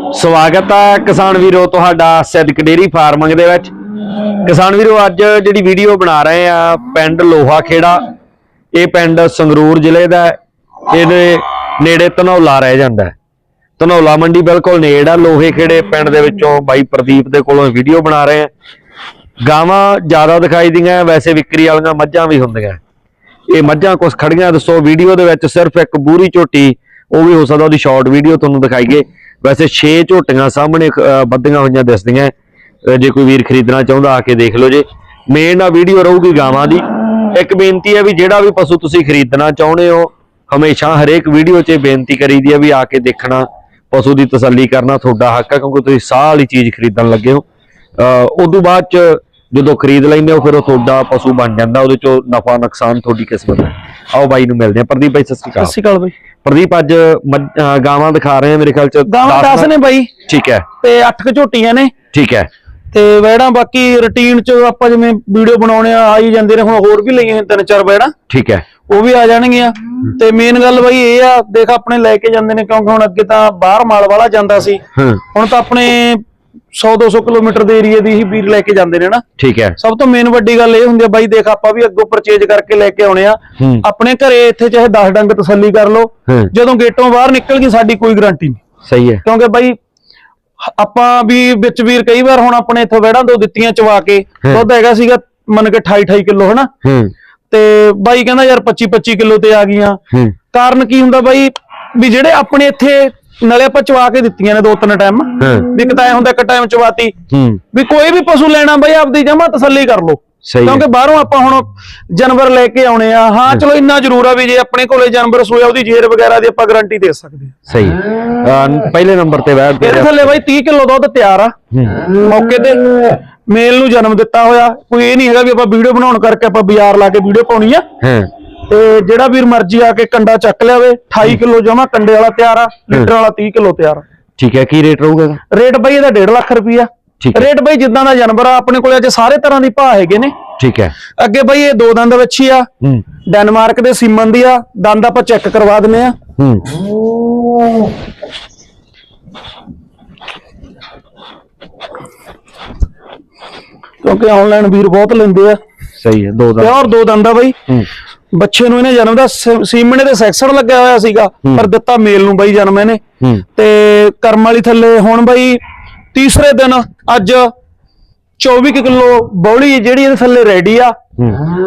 ਸਵਾਗਤ ਹੈ ਕਿਸਾਨ ਵੀਰੋ ਤੁਹਾਡਾ ਸਿੱਧਕ ਡੇਰੀ ਫਾਰਮਿੰਗ ਦੇ ਵਿੱਚ। ਕਿਸਾਨ ਵੀਰੋ, ਅੱਜ ਜਿਹੜੀ ਵੀਡੀਓ ਬਣਾ ਰਹੇ ਆ, ਪਿੰਡ ਲੋਹਾ ਖੇੜਾ ਇਹ ਪਿੰਡ ਸੰਗਰੂਰ ਜ਼ਿਲ੍ਹੇ ਦਾ ਇਹਦੇ ਨੇੜੇ ਧਨੌਲਾ ਰਹਿ ਜਾਂਦਾ ਹੈ। ਧਨੌਲਾ ਮੰਡੀ ਬਿਲਕੁਲ ਨੇੜ ਆ ਲੋਹੇ ਖੇੜੇ ਪਿੰਡ ਦੇ ਵਿੱਚੋਂ ਬਾਈ ਪ੍ਰਦੀਪ ਦੇ ਕੋਲੋਂ ਵੀਡੀਓ ਬਣਾ ਰਹੇ ਆ। ਗਾਵਾਂ ਜ਼ਿਆਦਾ ਦਿਖਾਈ ਦੀਆਂ, ਵੈਸੇ ਵਿਕਰੀ ਵਾਲੀਆਂ ਮੱਝਾਂ ਵੀ ਹੁੰਦੀਆਂ। ਇਹ ਮੱਝਾਂ ਕੁਛ ਖੜੀਆਂ ਦੱਸੋ ਵੀਡੀਓ ਦੇ ਵਿੱਚ ਸਿਰਫ ਇੱਕ ਬੂਰੀ ਝੋਟੀ, ਉਹ ਵੀ ਹੋ ਸਕਦਾ ਉਹਦੀ ਸ਼ਾਰਟ ਵੀਡੀਓ ਤੁਹਾਨੂੰ ਦਿਖਾਈਏ। ਵੈਸੇ 6 ਝੋਟੀਆਂ ਸਾਹਮਣੇ ਅਹ, ਬੱਧੀਆਂ ਹੋਈਆਂ ਦਿਸਦੀਆਂ। ਜੇ ਕੋਈ ਵੀਰ ਖਰੀਦਣਾ ਚਾਹੁੰਦਾ ਆ ਕੇ ਦੇਖ ਲਓ ਜੇ। ਮੇਨ ਆ ਵੀਡੀਓ ਰਹੂਗੀ ਗਾਵਾਂ ਦੀ। ਇੱਕ ਬੇਨਤੀ ਹੈ ਵੀ ਜਿਹੜਾ ਵੀ ਪਸ਼ੂ ਤੁਸੀਂ ਖਰੀਦਣਾ ਚਾਹੁੰਦੇ ਹੋ ਹਮੇਸ਼ਾ ਹਰੇਕ ਵੀਡੀਓ 'ਚ ਇਹ ਬੇਨਤੀ ਕਰੀਦੀ ਹੈ ਵੀ ਆ ਕੇ ਦੇਖਣਾ ਪਸ਼ੂ ਦੀ ਤਸੱਲੀ ਕਰਨਾ ਤੁਹਾਡਾ ਹੱਕ ਹੈ ਕਿਉਂਕਿ ਤੁਸੀਂ ਸਾਹ ਵਾਲੀ ਚੀਜ਼ ਖਰੀਦਣ ਲੱਗੇ ਹੋ। ਅਹ ਤੋਂ ਬਾਅਦ ਚ ਜਦੋਂ ਖਰੀਦ ਲੈਂਦੇ ਹੋ ਫਿਰ ਉਹ ਤੁਹਾਡਾ ਪਸ਼ੂ ਬਣ ਜਾਂਦਾ ਉਹਦੇ ਚੋਂ ਨਫਾ ਨੁਕਸਾਨ ਤੁਹਾਡੀ ਕਿਸਮਤ ਹੈ। ਆਓ ਬਾਈ ਨੂੰ ਮਿਲਦੇ ਆ ਪ੍ਰਦੀਪ ਬਾਈ ਸਤਿ ਸ਼੍ਰੀ ਅਕਾਲ। ਸਤਿ ਸ਼੍ਰੀ ਅਕਾਲ ਬਾਈ। ਪ੍ਰਦੀਪ ਅੱਜ ਗਾਵਾਂ ਦਿਖਾ ਰਹੇ ਆ ਮੇਰੇ ਖਿਆਲ ਚ। ਗਾਵਾਂ ਦਸ 10 ਨੇ ਬਾਈ। ਠੀਕ ਹੈ। ਤੇ 8 ਝੋਟੀਆਂ ਨੇ। ਠੀਕ ਹੈ। ਤੇ ਵੈੜਾਂ ਬਾਕੀ ਰੁਟੀਨ ਚ ਆਪਾਂ ਜਿਵੇਂ ਵੀਡੀਓ ਬਣਾਉਣੇ ਆ ਆਈ ਜਾਂਦੇ ਨੇ ਹੁਣ ਹੋਰ ਵੀ ਲਈਆਂ ਤਿੰਨ ਚਾਰ ਵੈੜਾਂ। ਠੀਕ ਹੈ। ਉਹ ਵੀ ਆ ਜਾਣਗੀਆਂ। ਤੇ ਮੇਨ ਗੱਲ ਬਾਈ ਇਹ ਆ ਦੇਖ ਆਪਣੇ ਲੈ ਕੇ ਜਾਂਦੇ ਨੇ ਕਿਉਂਕਿ ਹੁਣ ਅੱਗੇ ਤਾਂ ਬਾਹਰ ਮਾਲ ਵਾਲਾ ਜਾਂਦਾ ਸੀ। ਹਾਂ। ਹੁਣ ਤਾਂ ਆਪਣੇ 100 200 ਕਿਲੋਮੀਟਰ ਦੇ ਏਰੀਆ ਦੀ ਹੀ ਵੀਰ ਲੈ ਕੇ ਜਾਂਦੇ ਨੇ ਨਾ। ਠੀਕ ਹੈ। ਸਭ ਤੋਂ ਮੇਨ ਵੱਡੀ ਗੱਲ ਇਹ ਹੁੰਦੀ ਆ ਬਾਈ ਦੇਖ ਆਪਾਂ ਵੀ ਅੱਗੋਂ ਪਰਚੇਜ ਕਰਕੇ ਲੈ ਕੇ ਆਉਣੇ ਆ। ਆਪਣੇ ਘਰੇ ਇੱਥੇ ਚਾਹੇ 10 ਡੰਗ ਤਸੱਲੀ ਕਰ ਲਓ। ਜਦੋਂ ਗੇਟੋਂ ਬਾਹਰ ਨਿਕਲ ਗਈ ਸਾਡੀ ਕੋਈ ਗਾਰੰਟੀ ਨਹੀਂ। ਸਹੀ ਹੈ। ਕਿਉਂਕਿ ਬਾਈ ਆਪਾਂ ਵੀ ਵਿੱਚ ਵੀਰ ਕਈ ਵਾਰ ਹੁਣ ਆਪਣੇ ਇੱਥੋਂ ਵੜਾਂ ਤੋਂ ਦਿੱਤੀਆਂ ਚਵਾ ਕੇ। ਦੁੱਧ ਹੈਗਾ ਸੀਗਾ ਮੰਨ ਕੇ 28 28 ਕਿਲੋ ਹਨਾ? ਤੇ ਬਾਈ ਕਹਿੰਦਾ ਯਾਰ 25 25 ਕਿਲੋ ਤੇ ਆ ਗਈਆਂ। ਕਾਰਨ ਕੀ ਹੁੰਦਾ ਬਾਈ ਵੀ ਜਿਹੜੇ ਆਪਣੇ ਇੱਥੇ ਨਾਲੇ ਆਪਾਂ ਚਵਾ ਕੇ ਦਿੱਤੀਆਂ ਨੇ ਦੋ ਤਿੰਨ ਟਾਈਮ। ਵੀ ਇੱਕ ਤਾਂ ਐ ਹੁੰਦਾ ਇੱਕ ਟਾਈਮ ਚਵਾਤੀ। ਵੀ ਕੋਈ ਵੀ ਪਸ਼ੂ ਲੈਣਾ ਬਾਈ ਆਪਦੀ ਜਮਾ ਤਸੱਲੀ ਕਰ ਲਓ। ਕਿਉਂਕਿ ਬਾਹਰੋਂ ਆਪਾਂ ਹੁਣ ਜਾਨਵਰ ਲੈ ਕੇ ਆਉਣੇ ਆ। ਹਾਂ ਚਲੋ ਇੰਨਾ ਜ਼ਰੂਰ ਆ ਵੀ ਜੇ ਆਪਣੇ ਕੋਲੇ ਜਾਨਵਰ ਸੋਇਆ ਉਹਦੀ ਜੇਰ ਵਗੈਰਾ ਦੀ ਆਪਾਂ ਗਾਰੰਟੀ ਦੇ ਸਕਦੇ ਸਹੀ। ਪਹਿਲੇ ਨੰਬਰ ਤੇ ਬੈਠ ਇਹਦੇ ਥੱਲੇ ਬਾਈ 30 ਕਿਲੋ ਦੁੱਧ ਤਿਆਰ ਆ। ਮੌਕੇ ਤੇ ਮੇਲ ਨੂੰ ਜਨਮ ਦਿੱਤਾ ਹੋਇਆ। ਕੋਈ ਇਹ ਨਹੀਂ ਹੈਗਾ ਵੀ ਆਪਾਂ ਵੀਡੀਓ ਬਣਾਉਣ ਕਰਕੇ ਆਪਾਂ ਬਾਜ਼ਾਰ ਲਾ ਕੇ ਵੀਡੀਓ ਪਾਉਣੀ ਆ। ਹਾਂ। ਤੇ ਜਿਹੜਾ ਵੀਰ ਮਰਜ਼ੀ ਆ ਕੇ ਕੰਡਾ ਚੱਕ ਲਿਆਵੇ 28 ਕਿਲੋ ਜਮਾ ਕੰਡੇ ਵਾਲਾ ਤਿਆਰ ਆ ਲੀਟਰ ਵਾਲਾ 30 ਕਿਲੋ ਤਿਆਰ ਆ। ਠੀਕ ਹੈ ਕੀ ਰੇਟ ਰਹੂਗਾ ਇਹਦਾ? ਰੇਟ ਬਾਈ ਇਹਦਾ 1.5 ਲੱਖ ਰੁਪਈਆ। ਠੀਕ ਹੈ। ਰੇਟ ਬਾਈ ਜਿੱਦਾਂ ਦਾ ਜਾਨਵਰ ਆ ਆਪਣੇ ਕੋਲੇ ਅੱਜ ਸਾਰੇ ਤਰ੍ਹਾਂ ਦੀ ਭਾਅ ਹੈਗੇ ਨੇ। ਠੀਕ ਹੈ। ਅੱਗੇ ਬਾਈ ਇਹ ਦੋ ਦੰਦ ਵੱਛੀ ਆ ਹੂੰ। ਡੈਨਮਾਰਕ ਦੇ ਸੀਮਨ ਦੀ ਆ ਦੰਦ ਆਪਾਂ ਚੈੱਕ ਕਰਵਾ ਦਿੰਨੇ ਆ। ਹੂੰ। ਕਿਉਂਕਿ ਆਨਲਾਈਨ ਵੀਰ ਬਹੁਤ ਲੈਂਦੇ ਆ। ਸਹੀ ਹੈ ਦੋ ਦਾ ਪਿਓਰ ਦੋ ਦੰਦ ਆ ਬਾਈ। ਬੱਚੇ ਨੂੰ ਇਹਨੇ ਜਨਮ ਦਾ ਸ- ਸੀਮਨ ਦੇ ਸੈਕਸ਼ਨ ਲੱਗਿਆ ਹੋਇਆ ਸੀਗਾ ਪਰ ਦਿੱਤਾ ਮੇਲ ਨੂੰ ਬਾਈ ਜਨਮ ਇਹਨੇ। ਤੇ ਕਰਮ ਵਾਲੀ ਥੱਲੇ ਹੁਣ ਬਾਈ ਤੀਸਰੇ ਦਿਨ ਅੱਜ 24 ਕੁ ਕਿਲੋ ਬੌਲੀ ਜਿਹੜੀ ਇਹਦੇ ਥੱਲੇ ਰੈਡੀ ਆ।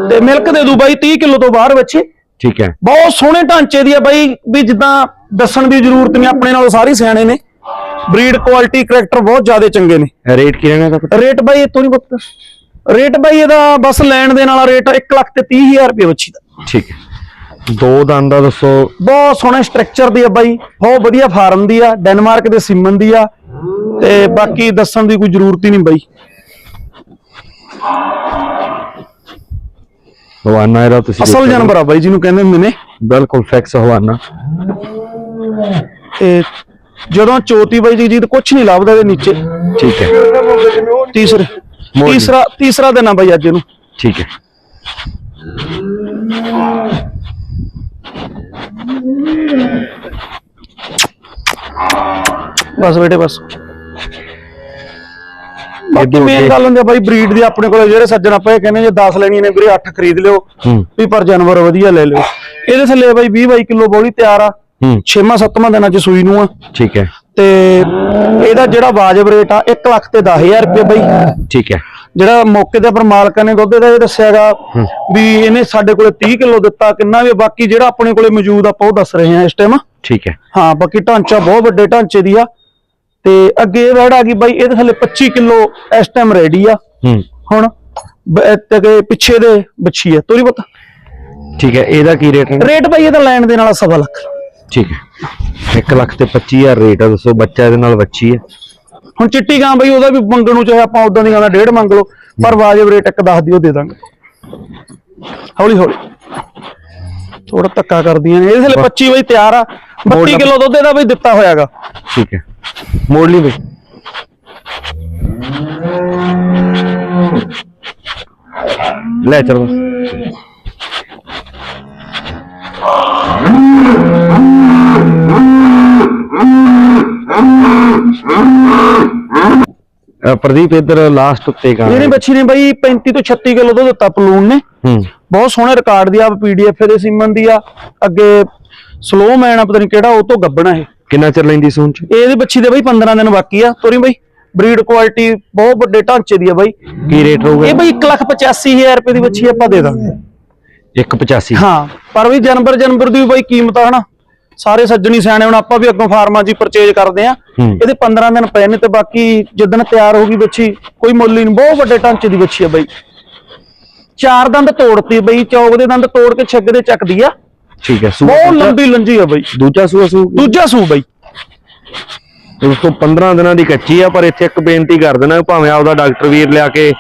ਤੇ ਮਿਲਕ ਦੇ ਦੂ ਬਾਈ 30 ਕਿਲੋ ਤੋਂ ਬਾਹਰ ਬੱਚੇ। ਠੀਕ ਹੈ। ਬਹੁਤ ਸੋਹਣੇ ਢਾਂਚੇ ਦੀ ਆ ਬਾਈ ਵੀ ਜਿੱਦਾਂ ਦੱਸਣ ਦੀ ਜ਼ਰੂਰਤ ਨਹੀਂ ਆਪਣੇ ਨਾਲੋਂ ਸਾਰੇ ਸਿਆਣੇ ਨੇ। ਬਰੀਡ ਕੁਆਲਿਟੀ ਕਰੈਕਟਰ ਬਹੁਤ ਜ਼ਿਆਦਾ ਚੰਗੇ ਨੇ। ਰੇਟ ਕੀ ਰਹਿਣਾ ਇਹਦਾ ਰੇਟ ਬਾਈ ਇਹ ਤੋਂ ਨਹੀਂ ਪਤਾ। ਰੇਟ ਬਾਈ ਇਹਦਾ ਬਸ ਲੈਣ ਦੇਣ ਵਾਲਾ ਰੇਟ 1 ਲੱਖ ਤੇ 30000 ਰੁਪਏ ਬੱਚੀ ਦਾ। ਠੀਕ ਹੈ। ਦੋ ਦੰਦ ਦਾ ਦੱਸੋ। ਬਹੁਤ ਸੋਹਣਾ ਸਟਰਕਚਰ ਦੀ ਆ ਬਾਈ। ਬਹੁਤ ਵਧੀਆ ਫਾਰਮ ਦੀ ਆ ਡੈਨਮਾਰਕ ਦੇ ਸਿਮਨ ਦੀ ਆ। ਤੇ ਬਾਕੀ ਦੱਸਣ ਦੀ ਕੋਈ ਜ਼ਰੂਰਤ ਹੀ ਨਹੀਂ ਬਾਈ। ਹਵਾਨਾ ਇਹਦਾ ਤੁਸੀਂ ਅਸਲ। ਜਾਨਵਰ ਆ ਬਾਈ ਜਿਹਨੂੰ ਕਹਿੰਦੇ ਹੁੰਦੇ ਨੇ। ਬਿਲਕੁਲ ਫਿਕਸ ਹਵਾਨਾ। ਤੇ ਜਦੋਂ ਚੋਤੀ ਬਾਈ ਜੀ ਜੀ ਕੁਝ ਨਹੀਂ ਲੱਭਦਾ ਇਹਦੇ ਨੀਚੇ। ਠੀਕ ਹੈ। ਤੀਸਰੇ। ਤੀਸਰਾ ਤੀਸਰਾ ਆ ਬਾਈ ਅੱਜ ਇਹਨੂੰ। ਠੀਕ ਹੈ। ਬਸ ਬੇਟੇ ਬਸ। ਬਾਕੀ ਮੇਨ ਗੱਲ ਹੁੰਦੀ ਆ ਬਾਈ ਬਰੀਡ ਦੀ ਆਪਣੇ ਕੋਲ ਜਿਹੜੇ ਸੱਜਣ ਆਪਾਂ ਇਹ ਕਹਿੰਦੇ ਜੇ 10 ਲੈਣੀਆਂ ਨੇ ਵੀਰੇ 8 ਖਰੀਦ ਲਿਓ ਵੀ ਪਰ ਜਾਨਵਰ ਵਧੀਆ ਲੈ ਲਿਓ। ਇਹਦੇ ਥੱਲੇ ਬਾਈ 20 22 ਕਿਲੋ ਬੋਲੀ ਤਿਆਰ ਆ। 6ਵਾਂ 7ਵਾਂ ਦਿਨਾਂ ਚ ਸੂਈ ਨੂੰ ਆ। ਠੀਕ ਹੈ। ਤੇ ਇਹਦਾ ਜਿਹੜਾ ਵਾਜਬ ਰੇਟ ਆ 1 ਲੱਖ ਤੇ 10000 ਰੁਪਏ ਬਾਈ। ਠੀਕ ਹੈ। ਜਿਹੜਾ ਮੌਕੇ ਤੇ ਪਰ ਮਾਲਕਾਂ ਨੇ ਦੁੱਧ ਦਾ ਇਹ ਦੱਸਿਆਗਾ ਵੀ ਇਹਨੇ ਸਾਡੇ ਕੋਲੇ 30 ਕਿਲੋ ਦਿੱਤਾ ਕਿੰਨਾ ਵੀ ਬਾਕੀ ਜਿਹੜਾ ਆਪਣੇ ਕੋਲੇ ਮੌਜੂਦ ਆਪਾਂ ਉਹ ਦੱਸ ਰਹੇ ਹਾਂ ਇਸ ਟਾਈਮ ਠੀਕ ਹੈ। ਹਾਂ ਬਾਕੀ ਢਾਂਚਾ ਬਹੁਤ ਵੱਡੇ ਢਾਂਚੇ ਦੀ ਆ। ਤੇ ਅੱਗੇ ਇਹ ਵੜ ਆ ਗਈ ਬਾਈ ਇਹਦੇ ਥੱਲੇ 25 ਕਿਲੋ ਇਸ ਟਾਈਮ ਰੈਡੀ ਆ। ਹੁਣ ਤੇ ਪਿੱਛੇ ਦੇ ਬੱਚੀ ਆ ਤੋਰੀ ਪਤਾ। ਠੀਕ ਹੈ ਇਹਦਾ ਕੀ ਰੇਟ ਰੇਟ ਬਾਈ ਇਹਦਾ ਲੈਣ ਦੇ ਨਾਲ ਸਵਾ ਲੱਖ। ਠੀਕ ਹੈ। 1 ਲੱਖ ਤੇ 25000 ਰੇਟ ਆ ਦੱਸੋ ਬੱਚਾ ਇਹਦੇ ਨਾਲ ਬੱਚੀ ਹੈ। ਹੁਣ ਚਿੱਟੀ ਗਾਂ ਬਈ ਉਹਦਾ ਵੀ ਮੰਗਣ ਨੂੰ ਚਾਹੇ ਆਪਾਂ ਉਦਾਂ ਦੀ ਗਾਂ ਦਾ ਡੇਢ ਮੰਗ ਲਓ ਪਰ ਵਾਜਬ ਰੇਟ ਇੱਕ ਦੱਸ ਦਿਓ ਦੇ ਦਾਂਗੇ। ਹੌਲੀ ਹੌਲੀ। ਥੋੜਾ ਧੱਕਾ ਕਰਦੀਆਂ ਨੇ। ਇਹਦੇ ਥੱਲੇ 25 ਬਈ ਤਿਆਰ ਆ। 32 ਕਿਲੋ ਦੁੱਧ ਇਹਦਾ ਬਈ ਦਿੱਤਾ ਹੋਇਆਗਾ। ਠੀਕ ਹੈ। ਮੋੜ ਲਈ ਬਈ। ਲੈ ਚਲੋ ਪ੍ਰਦੀਪ ਇੱਧਰ ਲਾਸਟ ਉੱਤੇ ਕਾਂ ਇਹਨੇ ਬੱਚੀ ਨੇ ਬਾਈ 35 ਤੋਂ 36 ਕਿਲੋ ਦੁੱਧ ਦਿੱਤਾ ਪਲੂਨ ਨੇ। ਹੂੰ। ਬਹੁਤ ਸੋਹਣੇ ਰਿਕਾਰਡ ਦੀ ਆ ਪੀਡੀਐਫ ਦੇ ਸਿਮਨ ਦੀ ਆ। ਅੱਗੇ ਸਲੋ ਮੈਨ ਆ ਪਤਾ ਨਹੀਂ ਕਿਹੜਾ ਉਹ ਤੋਂ ਗੱਬਣਾ ਇਹ। ਕਿੰਨਾ ਚਿਰ ਲੈਂਦੀ ਸੂਣ ਚ? ਇਹਦੀ ਬੱਚੀ ਦੇ ਬਾਈ 15 ਦਿਨ ਬਾਕੀ ਆ ਤੋਰੀ ਬਾਈ। ਬਰੀਡ ਕੁਆਲਿਟੀ ਬਹੁਤ ਵੱਡੇ ਢਾਂਚੇ ਦੀ ਆ ਬਾਈ। ਕੀ ਰੇਟ ਰਹੂਗਾ? ਇਹ ਬਾਈ 185000 ਰੁਪਏ ਦੀ ਬੱਚੀ ਆਪਾਂ ਦੇ ਦਾਂਗੇ। 185 ਹਾਂ ਪਰ ਵੀ ਜਨਵਰ ਜਨਵਰ ਦੀ ਬਾਈ ਕੀਮਤ ਆ ਹਨਾ। ਸਾਰੇ ਸੱਜਣੀ ਸਿਆਣੇ ਹੁਣ ਆਪਾਂ ਵੀ ਅੱਗੋਂ ਫਾਰਮਾਂ ਹੀ ਪਰਚੇਜ ਕਰਦੇ ਆ। ਇਹਦੇ 15 ਦਿਨ ਪਏ ਨੇ ਤੇ ਬਾਕੀ ਜਿੱਦਣ ਤਿਆਰ ਹੋ ਗਈ ਬੱਚੀ ਕੋਈ ਮੁੱਲ ਨਹੀਂ ਬਹੁਤ ਵੱਡੇ ਢਾਂਚੇ ਦੀ ਬੱਚੀ ਆ ਬਾਈ। ਚਾਰ ਦੰਦ ਤੋੜਤੀ ਬਈ ਚੌਕ ਦੇ ਦੰਦ ਤੋੜ ਕੇ ਛੱਗ ਦੇ ਚੱਕਦੀ ਆ। ਠੀਕ ਹੈ ਸੂ ਬਹੁਤ ਲੰਬੀ ਲੰਜੀ ਆ ਬਈ। ਦੂਜਾ ਸੂਆ ਸੂ ਦੂਜਾ ਸੂ ਬਈ। ਦੋਸਤੋ 15 ਦਿਨਾਂ ਦੀ ਕੱਚੀ ਆ ਪਰ ਇੱਥੇ ਇੱਕ ਬੇਨਤੀ ਕਰ ਦੇਣਾ ਭਾਵੇਂ ਆਪਦਾ ਡਾਕਟਰ ਵੀਰ ਲਿਆ ਕੇ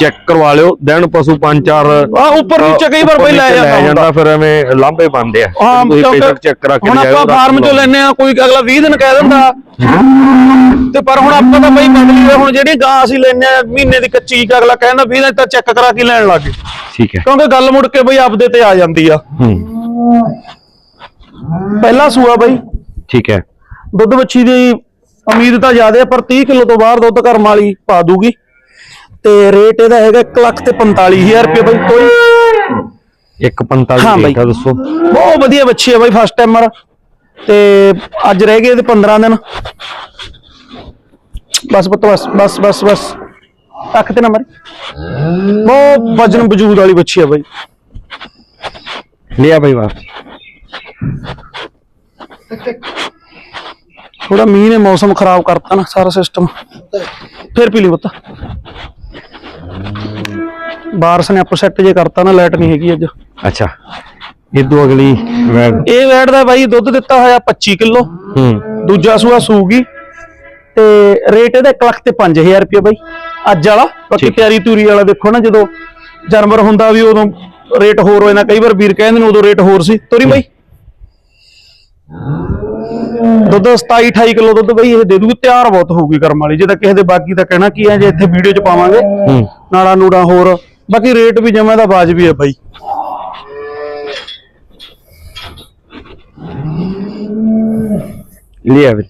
ਚੈੱਕ ਕਰਵਾ ਲਿਓ ਦਿਨ ਪਸ਼ੂ ਪੰਜ ਚਾਰ ਆ ਉੱਪਰ ਨੀਚੇ ਕਈ ਵਾਰ ਬਈ ਲੈ ਉੱਪਰ ਨੀਚੇ ਜਾਂਦਾ ਜਾਂਦਾ ਫਿਰ ਐਵੇਂ ਲਾਂਭੇ ਪਾਉਂਦੇ ਆ। ਤੁਸੀਂ ਪੇਸ਼ੈਂਟ ਚੈੱਕ ਕਰਾ ਕੇ ਹੁਣ ਆਪਾਂ ਫਾਰਮ ਚੋਂ ਲੈਨੇ ਆ ਕੋਈ ਅਗਲਾ 20 ਦਿਨ ਕਹਿ ਦਿੰਦਾ। ਤੇ ਪਰ ਹੁਣ ਆਪਾਂ ਤਾਂ ਬਈ ਬਦਲੀ ਹੋਏ ਹੁਣ ਜਿਹੜੀ ਗਾਂ ਅਸੀਂ ਲੈਨੇ ਆ ਮਹੀਨੇ ਦੀ ਕੱਚੀ ਕਿ ਅਗਲਾ ਕਹਿੰਦਾ 20 ਦਿਨ ਤਾਂ ਚੈੱਕ ਕਰਾ ਕੇ ਲੈਣ ਲੱਗੇ ਠੀਕ ਹੈ। ਕਿਉਂਕਿ ਗੱਲ ਮੁੜ ਕੇ ਬਈ ਆਪਦੇ ਤੇ ਆ ਜਾਂਦੀ ਆ। ਪਹਿਲਾ ਸੂਆ ਬਈ। ਠੀਕ ਹੈ। ਦੁੱਧ ਬੱਚੀ ਦੀ ਉਮੀਦ ਤਾਂ ਜ਼ਿਆਦਾ ਪਰ 30 ਕਿਲੋ ਤੋਂ ਬਾਹਰ ਦੁੱਧ ਕਰਮ ਵਾਲੀ ਪਾ ਦੂਗੀ। ਤੇ ਰੇਟ ਇਹਦਾ ਹੈਗਾ 1 ਲੱਖ ਤੇ 45000 ਰੁਪਏ ਬਈ ਕੋਈ 145 ਹਾਂ ਆ ਬਾਈ। ਦੱਸੋ। ਬਹੁਤ ਵਧੀਆ ਬੱਚੀ ਹੈ ਬਾਈ ਫਸਟ ਟਾਈਮਰ ਤੇ ਅੱਜ ਰਹਿ ਗਏ ਇਹਦੇ 15 ਦਿਨ। ਬਸ ਬਸ ਬਸ ਬਸ ਬਸ। ਅੱਖ ਤੇ ਨੰਬਰ ਬਹੁਤ ਵਜਨ ਵਜੂਦ ਵਾਲੀ ਬੱਚੀ ਹੈ ਬਾਈ। ਲਿਆ ਬਾਈ ਵਾਪਸ। ਥੋੜਾ ਮੀਂਹ ਨੇ ਮੌਸਮ ਖਰਾਬ ਕਰਤਾ ਨਾ ਸਾਰਾ ਸਿਸਟਮ ਫਿਰ ਪੀ ਲਈ ਪੁੱਤ। ਬਾਰਸ ਨੇ ਅਪਸੈਟ ਜੇ ਕਰਤਾ ਨਾ ਲਾਈਟ ਨਹੀਂ ਹੈਗੀ ਅੱਜ। ਅੱਛਾ। ਇਦੋਂ ਅਗਲੀ ਵੈਡ ਇਹ ਵੈਟ ਦਾ ਬਾਈ ਦੁੱਧ ਦਿੱਤਾ ਹੋਇਆ 25 ਕਿਲੋ। ਹੂੰ। ਦੂਜਾ ਸੂਆ ਸੂਗੀ। ਤੇ ਰੇਟ ਇਹਦਾ 1 ਲੱਖ ਤੇ 5000 ਰੁਪਏ ਬਾਈ। ਅੱਜ ਵਾਲਾ ਬਾਕੀ। ਤਿਆਰੀ ਤੂਰੀ ਵਾਲਾ ਦੇਖੋ ਨਾ ਜਦੋਂ ਜਾਨਵਰ ਹੁੰਦਾ ਵੀ ਉਦੋਂ ਰੇਟ ਹੋਰ ਹੋ ਜਾਂਦਾ। ਕਈ ਵਾਰ ਵੀਰ ਕਹਿੰਦੇ ਨੇ ਉਦੋਂ ਰੇਟ ਹੋਰ ਸੀ। ਤੋਰੀ ਬਾਈ। ਦੁੱਧ 27 28 ਕਿਲੋ ਦੁੱਧ ਬਈ ਇਹ ਦੇ ਦੂਗੀ ਤਿਆਰ ਬਹੁਤ ਹੋਊਗੀ ਕਰਮ ਵਾਲੀ। ਜੇ ਤਾਂ ਕਿਸੇ ਦੇ ਬਾਕੀ ਤਾਂ ਕਹਿਣਾ ਕੀ ਹੈ ਜੇ ਇੱਥੇ ਵੀਡੀਓ 'ਚ ਪਾਵਾਂਗੇ। ਨਾੜਾ ਨੂੜਾ ਹੋਰ। ਬਾਕੀ ਰੇਟ ਵੀ ਜਮਾ ਦਾ ਵਾਜਬੀ ਹੈ ਬਾਈ। ਲਿਆ ਵੀ।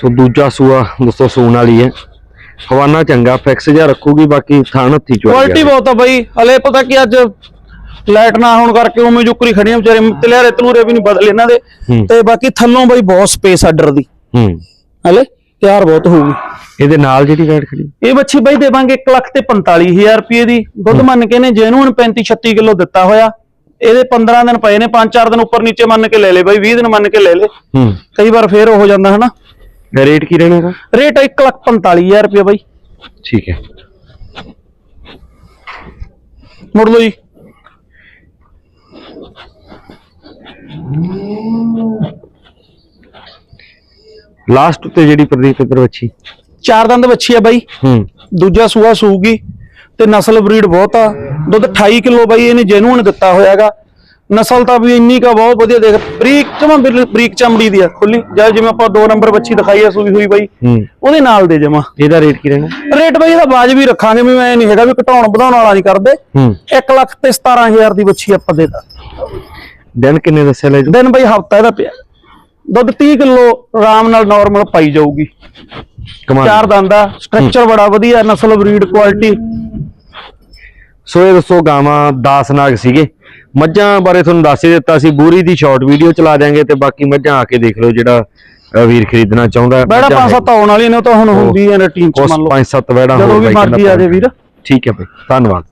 ਸੋ ਦੂਜਾ ਸੂਆ ਦੋਸਤੋ ਸੂਣ ਵਾਲੀ ਹੈ। ਹਵਾਨਾ ਚੰਗਾ ਫਿਕਸ ਜਿਹਾ ਰੱਖੂਗੀ ਬਾਕੀ ਥਾਣ ਹੱਥੀ ਚੁਆ ਕੁਆਲਿਟੀ ਬਹੁਤ ਆ ਬਾਈ। ਹਲੇ ਪਤਾ ਕੀ ਅੱਜ ਲਾਈਟ ਨਾ ਹੋਣ ਕਰਕੇ ਉਵੇਂ ਜੁਕਰੀ ਖੜੀਆਂ ਵਿਚਾਰੇ ਤਲਿਆਰੇ ਤਲੂਰੇ ਵੀ ਨਹੀਂ ਬਦਲੇ ਇਹਨਾਂ ਦੇ। ਤੇ ਬਾਕੀ ਥੱਲੋਂ ਬਾਈ ਬਹੁਤ ਸਪੇਸ ਆਰਡਰ ਦੀ। ਹੂੰ। ਹਲੇ ਤਿਆਰ ਬਹੁਤ ਹੋਊਗੀ। ਇਹਦੇ ਨਾਲ ਜਿਹੜੀ ਵੈਟ ਖੜੀ? ਇਹ ਬੱਚੀ ਬਾਈ ਦੇਵਾਂਗੇ 1 ਲੱਖ ਤੇ 45000 ਰੁਪਏ ਦੀ। ਦੁੱਧ ਮੰਨ ਕੇ ਨੇ ਜੈਨੂਨ 35 36 ਕਿਲੋ ਦਿੱਤਾ ਹੋਇਆ। ਇਹਦੇ 15 ਦਿਨ ਪਏ ਨੇ 5-4 ਦਿਨ ਉੱਪਰ ਨੀਚੇ ਮੰਨ ਕੇ ਲੈ ਲੇ ਬਾਈ 20 ਦਿਨ ਮੰਨ ਕੇ ਲੈ ਲੇ। ਕਈ ਵਾਰ ਫੇਰ ਹੋ ਜਾਂਦਾ ਹਨਾ। ਰੇਟ ਕੀ ਰਹਿਣਾਗਾ? ਰੇਟ 1 ਲੱਖ 45000 ਰੁਪਏ ਬਾਈ। ਠੀਕ ਹੈ। ਮੁੜ ਲਓ ਜੀ। ਲਾਸਟ ਤੇ ਜਿਹੜੀ ਪ੍ਰਦੀਪ ਇੱਧਰ ਵੱਛੀ ਚਾਰ ਦੰਦ ਬੱਚੀ ਆ ਬਾਈ। ਹੂੰ। ਦੂਜਾ ਸੂਆ ਸੂਗੀ ਤੇ ਨਸਲ ਬਰੀਡ ਬਹੁਤ ਆ। ਦੁੱਧ 28 ਕਿਲੋ ਬਾਈ ਇਹਨੇ ਜੈਨੂਨ ਦਿੱਤਾ ਹੋਇਆਗਾ। ਨਸਲ ਤਾਂ ਵੀ ਇੰਨੀ ਕਾ ਬਹੁਤ ਵਧੀਆ ਦੇਖ। ਬਰੀਕ ਜਮਾ ਬਰੀਕ ਚਮੜੀ ਦੀ ਆ। ਖੁੱਲੀ। ਜਿਵੇਂ ਆਪਾਂ ਦੋ ਨੰਬਰ ਬੱਚੀ ਦਿਖਾਈ ਆ ਸੂਈ ਹੋਈ ਬਾਈ। ਹੂੰ। ਉਹਦੇ ਨਾਲ ਦੇ ਜਮਾ। ਇਹਦਾ ਰੇਟ ਕੀ ਰਹਿਣਾ? ਰੇਟ ਬਾਈ ਇਹਦਾ ਵਾਜਬੀ ਰੱਖਾਂਗੇ ਵੀ ਮੈਂ ਨਹੀਂ ਹੈਗਾ ਵੀ ਘਟਾਉਣ ਵਧਾਉਣ ਵਾਲਾ ਨਹੀਂ ਕਰਦੇ। ਹੂੰ। 1 ਲੱਖ ਤੇ 17000 ਦੀ ਬੱਚੀ ਆਪਾਂ ਦੇ ਦਾਂ ਦਿਨ ਕਿੰਨੇ ਦੱਸਿਆ ਲੈ ਜੂ ਦਿਨ ਬਾਈ ਹਫਤਾ ਇਹਦਾ ਪਿਆ। ਦੁੱਧ 30 ਕਿਲੋ ਆਰਾਮ ਨਾਲ ਨਾਰਮਲ ਪਾਈ ਜਾਊਗੀ। ਚਾਰ ਦੰਦ ਸਟਰਕਚਰ ਬੜਾ ਵਧੀਆ ਨਸਲ ਬਰੀਡ ਕੁਆਲਿਟੀ ਸੋ ਇਹ ਦੱਸੋ ਗਾਵਾਂ 10 ਨਾਗ ਸੀਗੇ। ਮੱਝਾਂ ਬਾਰੇ ਤੁਹਾਨੂੰ ਦੱਸ ਹੀ ਦਿੱਤਾ ਸੀ ਬੂਰੀ ਦੀ ਸ਼ਾਰਟ ਵੀਡੀਓ ਚਲਾ ਦਿਆਂਗੇ ਤੇ ਬਾਕੀ ਮੱਝਾਂ ਆ ਕੇ ਦੇਖ ਲਓ ਜਿਹੜਾ ਵੀਰ ਖਰੀਦਣਾ ਚਾਹੁੰਦਾ। ਬੜਾ ਪੰਜ ਸੱਤ ਆਉਣ ਵਾਲੀਆਂ ਨੇ ਉਹ ਤਾਂ ਹੁਣ ਹੁੰਦੀ ਹੈ ਰੂਟੀਨ ਚ ਮੰਨ ਲਓ। ਪੰਜ ਸੱਤ ਵੈੜਾਂ ਜਦੋਂ ਹੋਰ ਵੀ ਬਾਈ ਮਰਜ਼ੀ ਆ ਜਾਏ ਵੀਰ। ਠੀਕ ਹੈ ਭਾਈ ਧੰਨਵਾਦ।